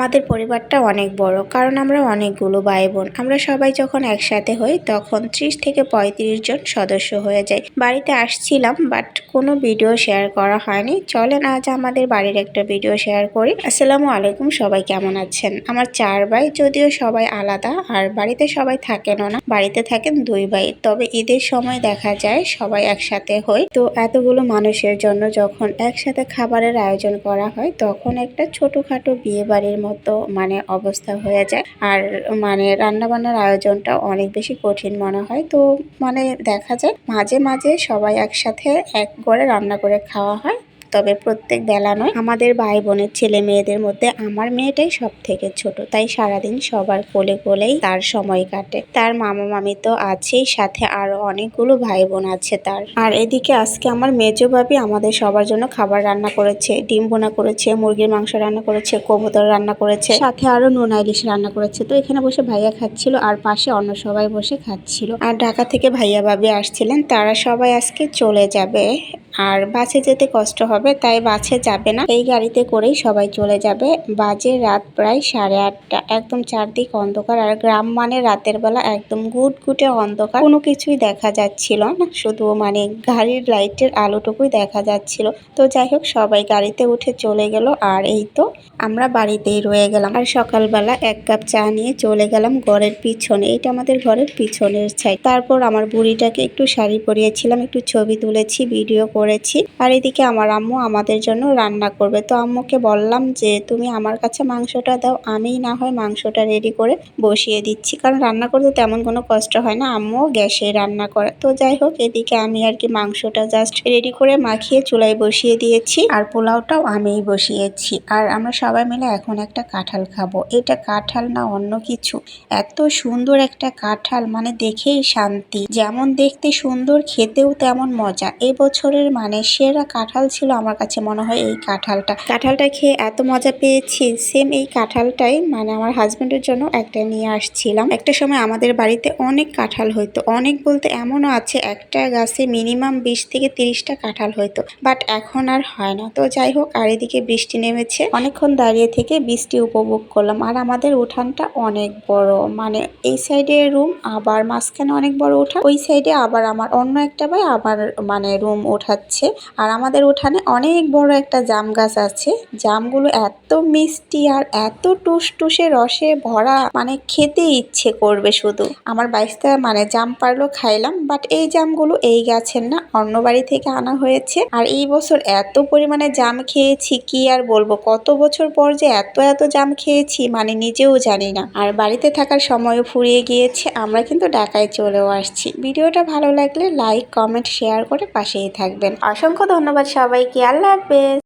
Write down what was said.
আমাদের পরিবারটা অনেক বড়, কারণ আমরা অনেকগুলো ভাই বোন আমরা সবাই যখন একসাথে হই, তখন ত্রিশ থেকে পঁয়ত্রিশ জন সদস্য হয়ে যায় বাড়িতে আসছিলাম বাট কোনো ভিডিও শেয়ার করা হয়নি। চলেন আজ আমাদের বাড়ির একটা ভিডিও শেয়ার করি। আসসালামু আলাইকুম, সবাই কেমন আছেন? আমার চার ভাই, যদিও সবাই আলাদা, আর বাড়িতে সবাই থাকেনও না। বাড়িতে থাকেন দুই ভাই, তবে ঈদের সময় দেখা যায় সবাই একসাথে হই। তো এতগুলো মানুষের জন্য যখন একসাথে খাবারের আয়োজন করা হয়, তখন একটা ছোটখাটো বিয়ে বাড়ির মতো মানে অবস্থা হয়ে যায়। আর মানে রান্নাবান্নার আয়োজনটা অনেক বেশি কঠিন মনে হয়। তো মানে দেখা যায় মাঝে মাঝে সবাই একসাথে এক করে রান্না করে খাওয়া হয়। তবে প্রত্যেক বেলা নয়, আমাদের ভাই বোনের ছেলে মেয়েদের মধ্যে আমার মেয়েটাই সব থেকে ছোট। তাই সারাদিন সবার কোলে কোলেই তার সময় কাটে। তার মামা মামি তো আছেই, সাথে আরও অনেকগুলো ভাই বোন আছে তার। আর এদিকে আজকে আমার মেজো ভাবি আমাদের সবার জন্য খাবার রান্না করেছে, ডিম বোনা করেছে, মুরগির মাংস রান্না করেছে, কবুতর রান্না করেছে, সাথে আরও নোনা ইলিশ রান্না করেছে। তো এখানে বসে ভাইয়া খাচ্ছিল আর পাশে অন্য সবাই বসে খাচ্ছিল। আর ঢাকা থেকে ভাইয়া ভাবি আসছিলেন, তারা সবাই আজকে চলে যাবে। আর বাসে যেতে কষ্ট হবে, তাই বাসে যাবে না। এই গাড়িতে করেই সবাই চলে যাবে। বাজে রাত প্রায় সাড়ে আটটা। একদম চারদিক অন্ধকার আর গ্রাম মানে রাতের বেলা একদম গুট গুটে অন্ধকার। কোনো কিছুই দেখা যাচ্ছিল না। শুধু মানে গাড়ির লাইটের আলোটুকুই দেখা যাচ্ছিল। তো যাই হোক, সবাই গাড়িতে উঠে চলে গেল। আর এই তো আমরা বাড়িতেই রয়ে গেলাম। আর সকালবেলা এক কাপ চা নিয়ে চলে গেলাম ঘরের পিছনে। এটা আমাদের ঘরের পিছনের সাইড তারপর আমার বুড়িটাকে একটু শাড়ি পরিয়েছিলাম, একটু ছবি তুলেছি ভিডিও করেছি। আর এদিকে আমার আম্মু আমাদের জন্য রান্না করবে। তো আম্মুকে বললাম যে, তুমি আমার কাছে মাংসটা দাও, আমিই না হয় মাংসটা রেডি করে বসিয়ে দিচ্ছি। কারণ রান্না করতে তেমন কোনো কষ্ট হয় না আম্মু গ্যাসে রান্না করে। তো যাই হোক, এদিকে আমি আর কি মাংসটা জাস্ট রেডি করে মাখিয়ে চুলায় বসিয়ে দিয়েছি। আর পোলাওটাও আমিই বসিয়েছি। আর আমরা সবাই মিলে এখন একটা কাঁঠাল খাব। এটা কাঁঠাল না অন্য কিছু। এত সুন্দর একটা কাঁঠাল মানে দেখেই শান্তি। যেমন দেখতে সুন্দর, খেতেও তেমন মজা। এই বছরের মানে সেরা কাঁঠাল ছিল আমার কাছে মনে হয় এই কাঁঠালটা। কাঁঠালটা খেয়ে এত মজা পেয়েছি সেম এই কাঁঠালটাই মানে আমার হাজব্যান্ডের জন্য একটা নিয়ে আসছিলাম। একটা সময় আমাদের বাড়িতে অনেক কাঁঠাল হইতো। অনেক বলতে এমনও আছে, একটা গাছে মিনিমাম বিশ থেকে তিরিশটা কাঁঠাল হইতো। বাট এখন আর হয় না। তো যাই হোক, আর এদিকে বৃষ্টি নেমেছে। অনেকক্ষণ দাঁড়িয়ে থেকে বৃষ্টি উপভোগ করলাম। আর আমাদের উঠানটা অনেক বড়। মানে এই সাইডে রুম আবার মাঝখানে অনেক বড় উঠান। ওই সাইডে আবার আমার অন্য একটা ভাই আবার মানে রুম ওঠাচ্ছে আর আমাদের উঠানে অনেক বড় একটা জাম গাছ আছে। জামগুলো এত মিষ্টি আর এত টুসটুসে রসে ভরা। মানে খেতে ইচ্ছে করবে শুধু। আমার বাইশটা মানে জাম পারল খাইলাম বাট এই জামগুলো এই গাছের না, অন্য বাড়ি থেকে আনা হয়েছে। আর এই বছর এত পরিমাণে জাম খেয়েছি, কি আর বলব? কত বছর পর যে এত এত জাম খেয়েছি মানে নিজেও জানি না। আর বাড়িতে থাকার সময়ও ফুরিয়ে গিয়েছে, আমরা কিন্তু ঢাকায় চলেও আসছি। ভিডিওটা ভালো লাগলে লাইক কমেন্ট শেয়ার করে পাশেই থাকবেন। অসংখ্য ধন্যবাদ সবাইকে, আল্লাহ হাফেজ।